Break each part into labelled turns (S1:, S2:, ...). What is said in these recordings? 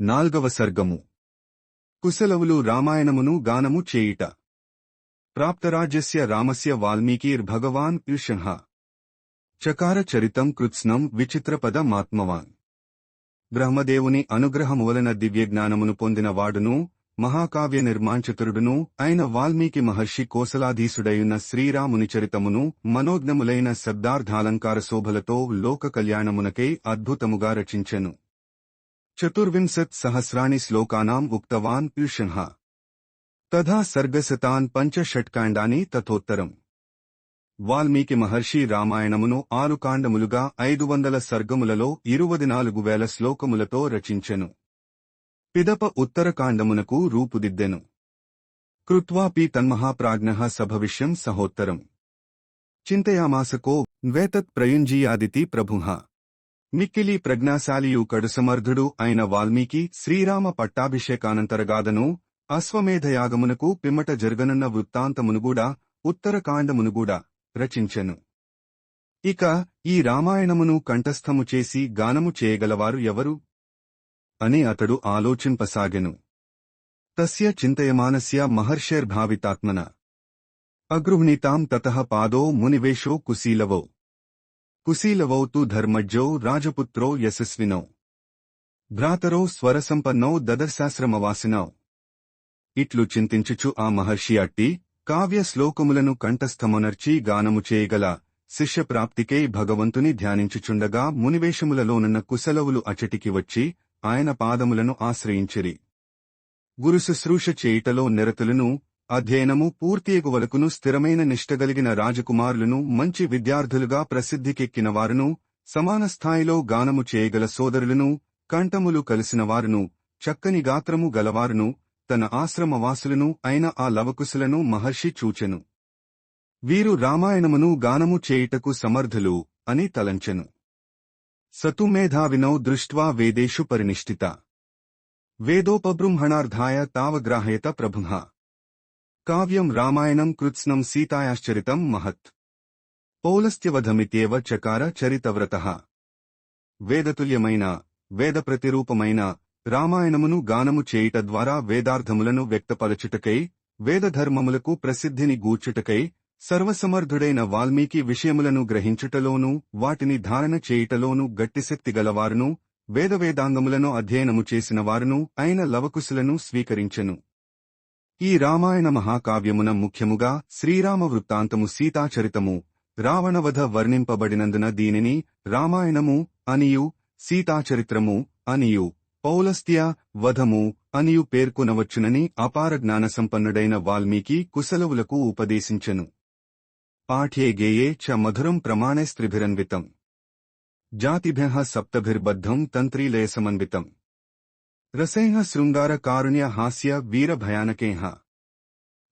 S1: నాల్గవ సర్గము. కుశలవులు రామాయణమును గానము చేయుట. ప్రాప్తరాజస్య రామస్య వాల్మీకిర్భగవాన్ యుషః. చకార చరితం కృత్స్నం విచిత్రపద మాత్మవాన్. బ్రహ్మదేవుని అనుగ్రహమూలన దివ్యజ్ఞానమును పొందిన వాడును మహాకావ్య నిర్మాంచతురుడును అయిన వాల్మీకి మహర్షి కోసలాధీసుడైన శ్రీరాముని చరితమును మనోజ్ఞములైన శబ్దార్థాలంకార శోభలతో లోక కళ్యాణమునకై అద్భుతముగా రచించెను. చతుర్వింశత్ సహస్రాణి శ్లోకానాం ఉక్తవాన్ యుషః తథా సర్గశతాన్ పంచషట్కాండాని తథోత్తరం వాల్మీకి మహర్షి రామాయణమును ఆరు కాండములుగా ఐదు వందల సర్గములలో ఇరువది నాలుగు వేల శ్లోకములతో రచించెను పిదప ఉత్తరకాండమునకు రూపుదిద్దెను కృత్వాపి తన్మహాప్రాజ్ఞ సభవిష్యం సహోత్తరం చింతయామాసకో వేతత్ ప్రయుంజీయాదితి ప్రభుః మిక్కిలి ప్రజ్ఞాశాలియు కడుసమర్థుడు అయిన వాల్మీకి శ్రీరామ పట్టాభిషేకానంతరగాదను అశ్వమేధయాగమునకు పిమ్మట జరగనున్న వృత్తాంతమునుగూడా ఉత్తరకాండమునుగూడా రచించెను. ఇక ఈ రామాయణమును కంఠస్థము చేసి గానము చేయగలవారు ఎవరు? అని అతడు ఆలోచింపసాగెను. తస్య చింతయమానస్య మహర్షేర్భావితాత్మన. అగృహ్ణీతాం తతః పాదో మునివేషో కుశీలవో. కుశీలవౌతు ధర్మజ్జో రాజపుత్రో యశస్వినౌ. భ్రాతరో స్వరసంపన్నౌ దదశాశ్రమవాసినౌ ఇట్లు చింతించుచు ఆ మహర్షి అట్టి కావ్య శ్లోకములను కంఠస్థమునర్చి గానము చేయగల శిష్యప్రాప్తికై భగవంతుని ధ్యానించుచుండగా మునివేషములలోనున్న కుశలవులు అచటికి వచ్చి ఆయన పాదములను ఆశ్రయించిరి. గురుశుశ్రూష చేయుటలో నిరతులను అధ్యయనము పూర్తియగువలకును స్థిరమైన నిష్టగలిగిన రాజకుమారులను మంచి విద్యార్థులుగా ప్రసిద్ధికెక్కిన వారును సమాన స్థాయిలో గానము చేయగల సోదరులను కంఠములు కలిసినవారును చక్కని గాత్రము గలవారును తన ఆశ్రమవాసులను అయిన ఆ లవకుశులను మహర్షి చూచెను. వీరు రామాయణమును గానము చేయుటకు సమర్థులు అని తలంచెను. సతుమేధావినౌ దృష్ట్వా వేదేషు పరినిష్ఠిత. వేదోపబృంహణార్థాయ తావగ్రాహయత ప్రభుహ. కావ్యం రామాయణం కృత్స్నం సీతాయాశ్చరితం మహత్ పౌలస్త్యవధమిత్యేవ చకార చరితవ్రత వేదతుల్యమైన వేద ప్రతిరూపమైన రామాయణమును గానము చేయుట ద్వారా వేదార్థములను వ్యక్తపరచుటకై వేదధర్మములకు ప్రసిద్ధిని గూర్చుటకై సర్వసమర్థుడైన వాల్మీకి విషయములను గ్రహించుటలోనూ వాటిని ధారణ చేయుటలోనూ గట్టిశక్తి గలవారును వేదవేదాంగములను అధ్యయనము చేసిన వారును అయిన లవకుశులను స్వీకరించెను। ఈ రామాయణ మహాకావ్యమున ముఖ్యముగా శ్రీరామ వృత్తాంతము సీతాచరితము రావణవధ వర్ణింపబడినందున దీనిని రామాయణము అనియు సీతాచరిత్రము అనియు పౌలస్త్య వధము అనియు పేర్కొనవచ్చునని అపార జ్ఞానసంపన్నుడైన వాల్మీకి కుశలవులకు ఉపదేశించెను. పాఠ్యే గేయే చ మధురం ప్రమాణే స్త్రిభిరన్వితం. జాతిభ్య సప్తభిర్బద్ధం తంత్రీలయసమన్వితం. రసేహ శృంగార కారుణ్య హాస్య వీర భయానకేహ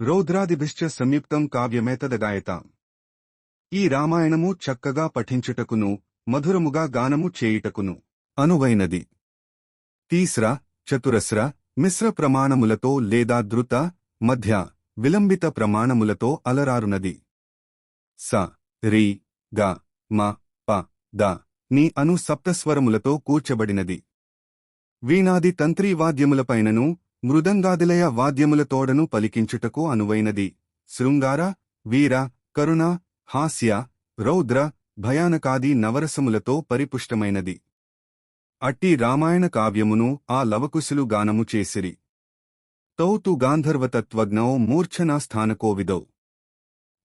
S1: రౌద్రాదిభిశ్చ సంయుక్తం కావ్యమేతదగాయతాం ఈ రామాయణము చక్కగా పఠించుటకును మధురముగా గానము చేయుటకును అనువైనది తీస్ర చతురస్ర మిశ్ర ప్రమాణములతో లేదా ద్రుత మధ్య విలంబిత ప్రమాణములతో అలరారునది స రి గ మ ప ద ని అను సప్తస్వరములతో కూర్చబడినది వీణాది తంత్రీ వాద్యములపైనను మృదంగాదిలయ వాద్యములతోడను పలికించుటకు అనువైనది. శృంగార వీర కరుణ హాస్య రౌద్ర భయానకాది నవరసములతో పరిపుష్టమైనది. అట్టి రామాయణ కావ్యమును ఆ లవకుశులు గానము చేసిరి. తౌతు గాంధర్వతత్వజ్ఞౌ మూర్ఛనాస్థానకోవిదౌ.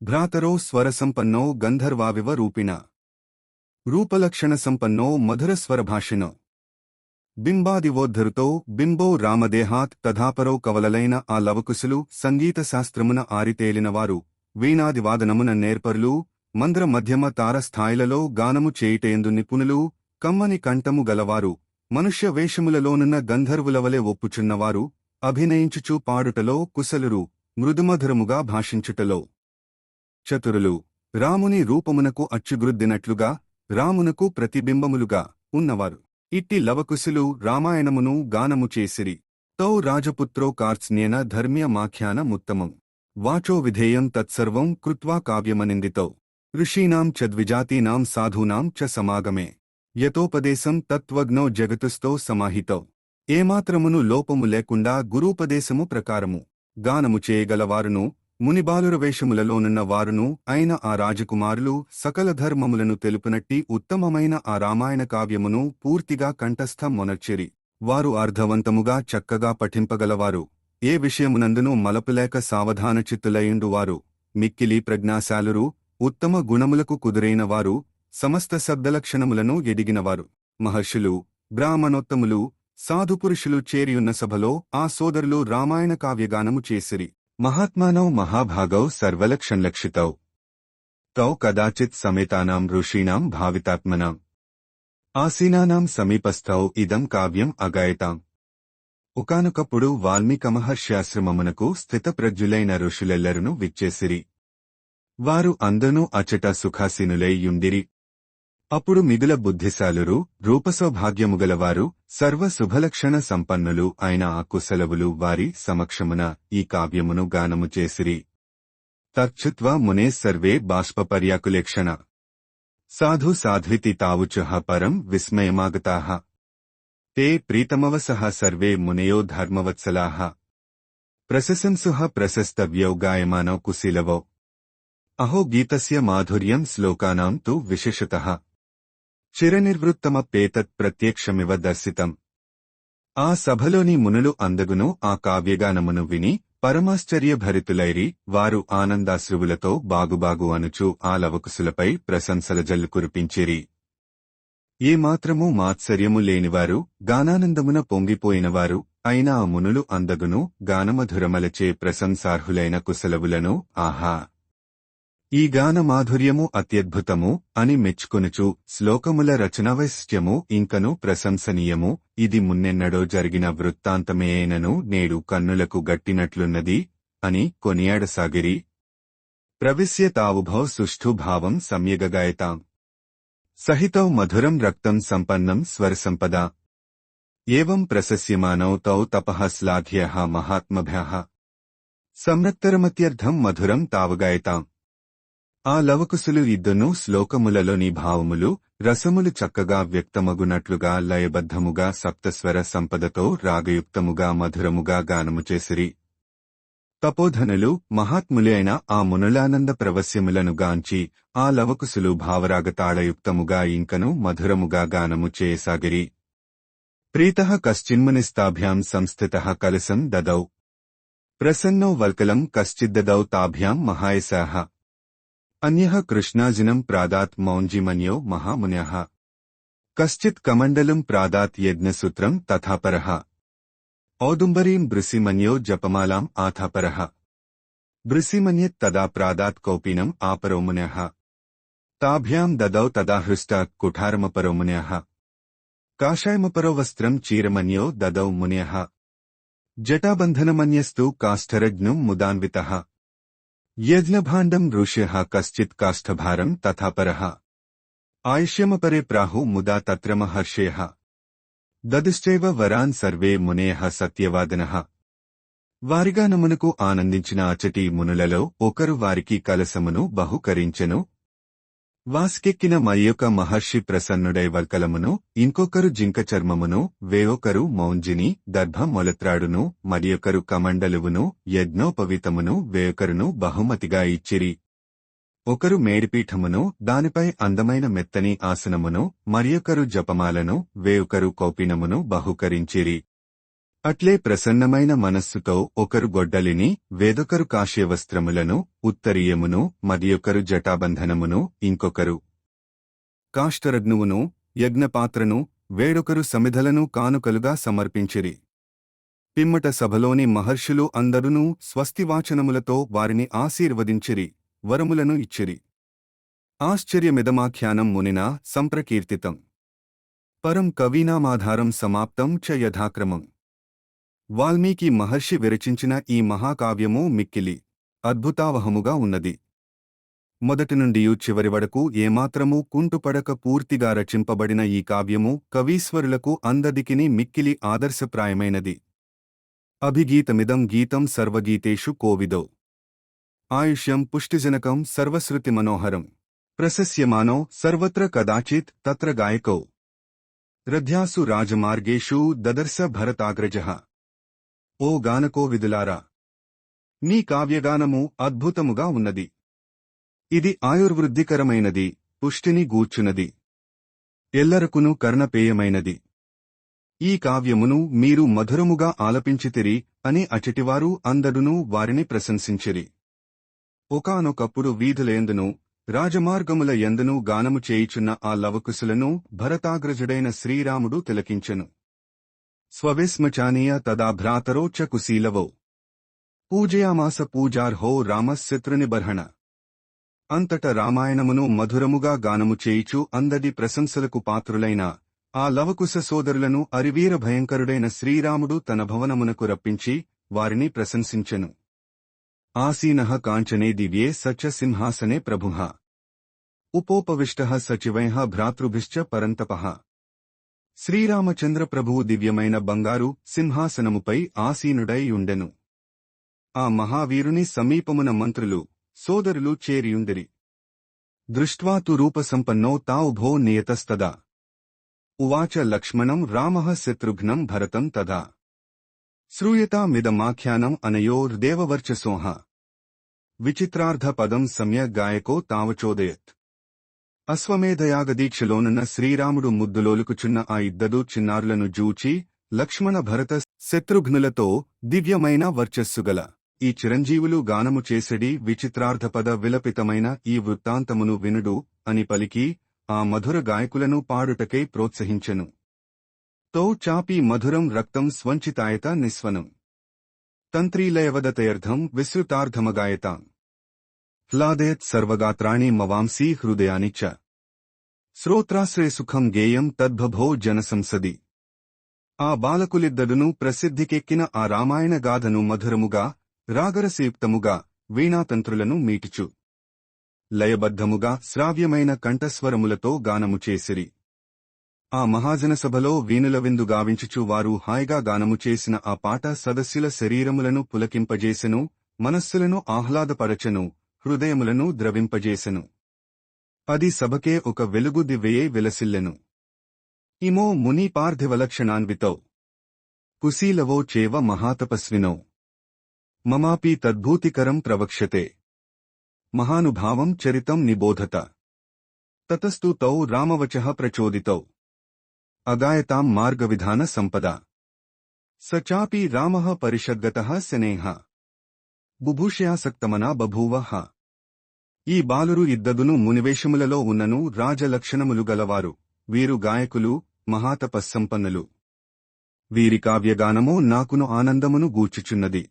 S1: భ్రాతరో స్వరసంపన్నో గంధర్వావివ రూపిణ. రూపలక్షణ సంపన్నో మధురస్వరభాషిణో బింబాదివోద్ధరుతో బింబో రామదేహాత్ తథాపరో కవలలైన ఆ లవకుశులు సంగీత శాస్త్రమున ఆరితేలినవారు. వీణాదివాదనమున నేర్పరులు మంద్ర మధ్యమ తారస్థాయిలలో గానము చేయుటేందు నిపుణులు కమ్మని కంఠము గలవారు మనుష్య వేషములలోనున్న గంధర్వులవలె ఒప్పుచున్నవారు అభినయించుచూ పాడుటలో కుశలురు మృదుమధురముగా భాషించుటలో. చతురులు రాముని రూపమునకు అచ్చుగురుద్దినట్లుగా రామునకు ప్రతిబింబములుగా ఉన్నవారు. ఇట్టి లవకుశులు రామాయణమును గానము చేసిరి. తౌ రాజపుత్రో కార్త్స్న్యేన ధర్మ్యమాఖ్యాన ముత్తమం. వాచో విధేయం తత్సర్వం కృత్వా కావ్యమనిందితౌ. ఋషీనాం చద్విజాతీనాం సాధూనాం చ సమాగమే. యతోపదేశం తత్వజ్ఞో జగతుస్తో సమాహితౌ. ఏమాత్రమును లోపము లేకుండా గురూపదేశము ప్రకారము. గానము చేయగలవారును మునిబాలుర వేషములలోనున్న వారును అయిన ఆ రాజకుమారులు సకల ధర్మములను తెలుపునట్టి ఉత్తమమైన ఆ రామాయణ కావ్యమును పూర్తిగా కంఠస్థం మొనర్చిరి వారు అర్ధవంతముగా చక్కగా పఠింపగలవారు. ఏ విషయమునందును మలపులేక సావధాన చిత్తులయుండువారు మిక్కిలి ప్రజ్ఞాశాలురు ఉత్తమ గుణములకు కుదురైన వారు సమస్త శబ్దలక్షణములను ఎదిగినవారు. మహర్షులు బ్రాహ్మణోత్తములు సాధుపురుషులు చేరియున్న సభలో ఆ సోదరులు రామాయణ కావ్యగానము చేసిరి. మహాత్మానౌ మహాభాగౌ సర్వలక్షణలక్షితౌ తౌ కదాచిత్ సమేతానాం ఋషీణాం భావితాత్మనాం. ఆసీనానాం సమీపస్థౌ ఇదం కావ్యం అగాయతాం. ఒకనొకప్పుడు వాల్మీక మహర్ష్యాశ్రమమునకు స్థితప్రజ్ఞులైన ఋషులెల్లరును విచ్చేసిరి. వారు అందనూ అచట సుఖాసీనులై యుండిరి. అప్పుడు మిగుల బుద్ధిశాలురు రూపసౌభాగ్యముగలవారు సర్వ శుభలక్షణ సంపన్నులు అయిన ఆ కుశలవులు వారి సమక్షమున ఈ కావ్యమును గానము చేసిరి. తచ్చుత్వ మునే సర్వే బాష్పర్యాకులేక్షణ సాధు సాధ్వితి తావుచుహ పరం విస్మయమాగతాః. తే ప్రీతమవసహ సర్వే మునయో ధర్మవత్సలాహ ప్రశశంసుహ ప్రశస్తవ్యౌ గాయమానౌ కుశీలవౌ. అహో గీతస్య మాధుర్యం శ్లోకానాం తు విశేషతః. చిరనిర్వృత్తమప్పేతత్ ప్రత్యక్షమివ దర్శితం. ఆ సభలోని మునులు అందగును ఆ కావ్యగానమును విని పరమాశ్చర్యభరితులైరి వారు ఆనందాశ్రువులతో బాగుబాగు అనుచు ఆ లవకుశులపై ప్రశంసల జల్లు కురిపించిరి. ఏమాత్రమూ మాత్సర్యము లేనివారు గానానందమున పొంగిపోయినవారు అయినా ఆ మునులు అందగును గానమధురమలచే ప్రశంసార్హులైన కుశలవులను ఆహా! ఈ గాన మాధుర్యము అత్యద్భుతము అని మెచ్చుకొనుచు శ్లోకముల రచనవైశ్యము ఇంకను ప్రశంసనీయము. ఇది మున్నెన్నడో జరిగిన వృత్తాంతమేనను నేడు కన్నులకు గట్టినట్లున్నది అని కొనియాడసాగిరి. ప్రవిశ్య తావుభౌ సుష్ఠు భావం సమ్యగగాయతాం. సహితౌ మధురం రక్తం సంపన్నం స్వరసంపద. ఏవం ప్రశస్యమానౌ తౌ తపః శ్లాఘ్య మహాత్మభ్య. సంరక్తరమత్యర్థం మధురం తావగాయతాం. ఆ లవకుశులు ఇద్దను శ్లోకములలోని భావములు రసములు చక్కగా వ్యక్తమగునట్లుగా లయబద్ధముగా సప్తస్వర సంపదతో రాగయుక్తముగా మధురముగా గానము చేసిరి. తపోధనులు మహాత్ములైన ఆ మునులానంద ప్రవస్యములను గాంచి ఆ లవకుశులు భావరాగతాళయుక్తముగా ఇంకను మధురముగా గానము చేయసాగిరి. ప్రీతః కశ్చిన్మునిస్తాభ్యాం సంస్థిత కలసం దదౌ. ప్రసన్నో వల్కలం కశ్చిద్దదౌ తాభ్యాం अन्यः कृष्णाजिनं प्रादात् मौञ्जिमन्यो महामुन्यः। कश्चित् कमण्डलं प्रादात् यज्ञसूत्रं तथापरः औदुम्बरीं बृसिमन्यो जपमालाम् आथापरः तदा प्रादात कौपीनम आपरो मुन ताभ्याम ददौ तदा हृष्टात् कुठारमपरो मुनयः। काषायमपरो वस्त्रं चीरमन्यो ददौ मुनयः। जटाबन्धनमन्यस्तु काष्ठरज्ञ मुदान्विता। యజ్ఞభాండం ఋష్యः కశ్చిత్ కాష్ఠభారం తథాపర ఆయుష్యమపరే ప్రాహు ముదా తత్ర మహర్షేః దదుశ్చైవ వరాన్ సర్వే మునేః సత్యవాదనః. వారిగానమునకు ఆనందించిన అచటి మునులలో ఒకరు వారికి కలసమును బహుకరించెను వాస్కెక్కిన మయ్యొక మహర్షి ప్రసన్నుడై వర్కలమును ఇంకొకరు జింక చర్మమును వేరొకరు మౌంజిని దర్భ మొలత్రాడును మరియొకరు కమండలువును యజ్ఞోపవీతమును వేరొకరును బహుమతిగా ఇచ్చిరి. ఒకరు మేడిపీఠమును దానిపై అందమైన మెత్తని ఆసనమును మరియొకరు జపమాలను వేరొకరు కౌపినమును బహుకరించిరి. అట్లే ప్రసన్నమైన మనస్సుతో ఒకరు గొడ్డలిని వేదొకరు కాశ్యవస్త్రములను ఉత్తరీయమును మరియొకరు జటాబంధనమును ఇంకొకరు కాష్టరగ్నువును యజ్ఞపాత్రను వేడొకరు సమిధలను కానుకలుగా సమర్పించిరి. పిమ్మట సభలోని మహర్షులు అందరునూ స్వస్తివాచనములతో వారిని ఆశీర్వదించిరి వరములను ఇచ్చిరి. ఆశ్చర్యమిదమాఖ్యానం మునినా సంప్రకీర్తితం. పరం కవీనామాధారం సమాప్తం చ యథాక్రమం. వాల్మీకి మహర్షి విరచించిన ఈ మహాకావ్యము మిక్కిలి అద్భుతావహముగా ఉన్నది. మొదటి నుండి చివరి వరకు ఏమాత్రమూ కుంటుపడక పూర్తిగా రచింపబడిన ఈ కావ్యము కవీశ్వరులకు అందదికిని మిక్కిలి ఆదర్శప్రాయమైనది. అభిగీతమిదం గీతం సర్వగీతేషు కోవిదో. ఆయుష్యం పుష్టిజనకం సర్వశ్రుతి మనోహరం. ప్రశస్యమానో సర్వత్ర కదాచిత్ తత్ర గాయకౌ. రథ్యాసు రాజమార్గేషు దదర్శ భరతాగ్రజః. ఓ గానకోవిదులారా నీ కావ్యగానము అద్భుతముగా ఉన్నది. ఇది ఆయుర్వృద్ధికరమైనది పుష్టిని గూర్చునది ఎల్లరకును కర్ణపేయమైనది. ఈ కావ్యమును మీరు మధురముగా ఆలపించితిరి అని అచటివారు అందరునూ వారిని ప్రశంసించిరి. ఒకానొకప్పుడు వీధులయందును రాజమార్గముల యందును గానము చేయుచున్న ఆ లవకుశులను భరతాగ్రజుడైన శ్రీరాముడు తిలకించెను. స్వవిస్మచానీయ తదా భ్రాతరో చ కుశీలవో. పూజయామాస పూజార్హో రామశత్రునిబర్హణ అంతట రామాయణమును మధురముగా గానము చేయిచు అందడి ప్రశంసలకు పాత్రులైన ఆ లవకుశ సోదరులను అరివీర భయంకరుడైన శ్రీరాముడు తన భవనమునకు రప్పించి వారిని ప్రశంసించెను. ఆసీనః కాంచనే దివ్యే సచ సింహాసనే ప్రభుః. ఉపోపవిష్టః సచివై భ్రాతృభిశ్చ పరంతపః. శ్రీరామచంద్ర ప్రభువు దివ్యమైన బంగారు సింహాసనముపై ఆసీనుడై ఉండెను ఆ మహావీరుని సమీపమున మంత్రులు సోదరులు చేరియుండిరి. దృష్ట్వా తు రూపసంపన్నో తావుభో నియతస్తదా. ఉవాచ లక్ష్మణం రామః శత్రుఘ్నం భరతం తదా. శ్రూయతామిదమాఖ్యానం అనయోర్దేవవర్చసోః విచిత్రార్థపదం సమ్యక్ గాయకో తావచోదయత్. అశ్వమేధయాగదీక్షలోనున్న శ్రీరాముడు ముద్దులోలుకుచున్న ఆ ఇద్దరు చిన్నారులను జూచి లక్ష్మణ భరత శత్రుఘ్నులతో దివ్యమైన వర్చస్సుగల. ఈ చిరంజీవులు గానము చేసెడి విచిత్రార్థపద విలపితమైన ఈ వృత్తాంతమును వినుడు అని పలికి ఆ మధుర గాయకులను పాడుటకై ప్రోత్సహించెను. తో చాపి మధురం రక్తం స్వంచితాయత నిస్వనం. తంత్రీలయవదతయర్థం విశ్రుతార్థమగాయతాం హ్లాదయత్ సర్వగాత్రాణి మవాంసీ హృదయాని చ శ్రోత్రాశ్రయసుఖం గేయం తద్భభో జనసంసది ఆ బాలకులిద్దడును ప్రసిద్ధికెక్కిన ఆ రామాయణ గాథను మధురముగా రాగరసయుక్తముగా వీణాతంత్రులను మీటిచు లయబద్ధముగా శ్రావ్యమైన కంఠస్వరములతో గానము చేసిరి ఆ మహాజనసభలో వీణుల విందు గావించుచు వారు హాయిగా గానము చేసిన ఆ పాట సదస్సుల శరీరములను పులకింపజేసెను మనస్సులను ఆహ్లాదపరచెను హృదయములను ద్రవింపజేసెను. అది సభకే ఒక వెలుగు దివ్వయే విలసిల్లెను. ఇమో ముని పార్థివలక్షణాన్వితౌ. కుశీలవో చేవ మహాతపస్వినౌ. మమాపి తద్భూతికరం ప్రవక్ష్యతే. మహానుభావం చరితం నిబోధత. తతస్తు తౌ రామవచ ప్రచోదితౌ. అగాయతాం మార్గవిధాన సంపద. సచాపి రామ పరిషద్గత పరిషద్గతః శనేహ. బుభూషయాసక్తమనా ఈ బాలురు ఇద్దదును మునివేషములలో ఉన్నను రాజలక్షణములు గలవారు. వీరు గాయకులు మహాతపస్సంపన్నులు. వీరి కావ్యగానము నాకును ఆనందమును గూర్చుచున్నది.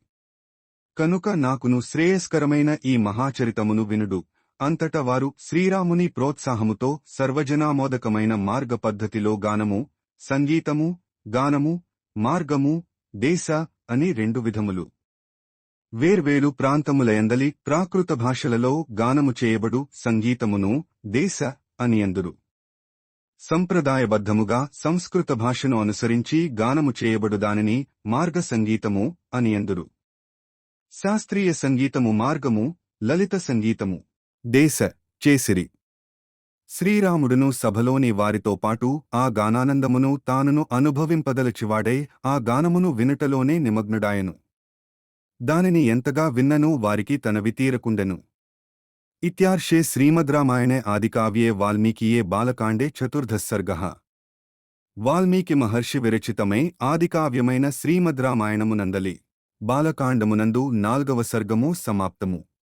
S1: కనుక నాకును శ్రేయస్కరమైన ఈ మహాచరితమును వినుడు. అంతట వారు శ్రీరాముని ప్రోత్సాహముతో సర్వజనామోదకమైన మార్గ పద్ధతిలో గానము సంగీతము గానము మార్గము దేశ అని రెండు విధములు. వేర్వేరు ప్రాంతములయందలి ప్రాకృత భాషలలో గానము చేయబడు సంగీతమును దేశ అని అందురు సంప్రదాయబద్ధముగా సంస్కృత భాషను అనుసరించి గానము చేయబడు దానిని మార్గ సంగీతము అని అందురు శాస్త్రీయ సంగీతము మార్గము లలిత సంగీతము. దేశ చేసిరి. శ్రీరాముడును సభలోని వారితో పాటు ఆ గానానందమును తానును అనుభవింపదలచివాడై ఆ గానమును వినుటలోనే నిమగ్నుడాయను. దానిని ఎంతగా విన్ననూ వారికి తనవి తీరకుండెను ఇత్యార్షే శ్రీమద్రామాయణే ఆదికావ్యే వాల్మీకియే బాలకాండే చతుర్ధస్సర్గః వాల్మీకి మహర్షి విరచితమై ఆదికావ్యమైన శ్రీమద్రామాయణమునందలి. బాలకాండమునందు నాల్గవ సర్గము సమాప్తము.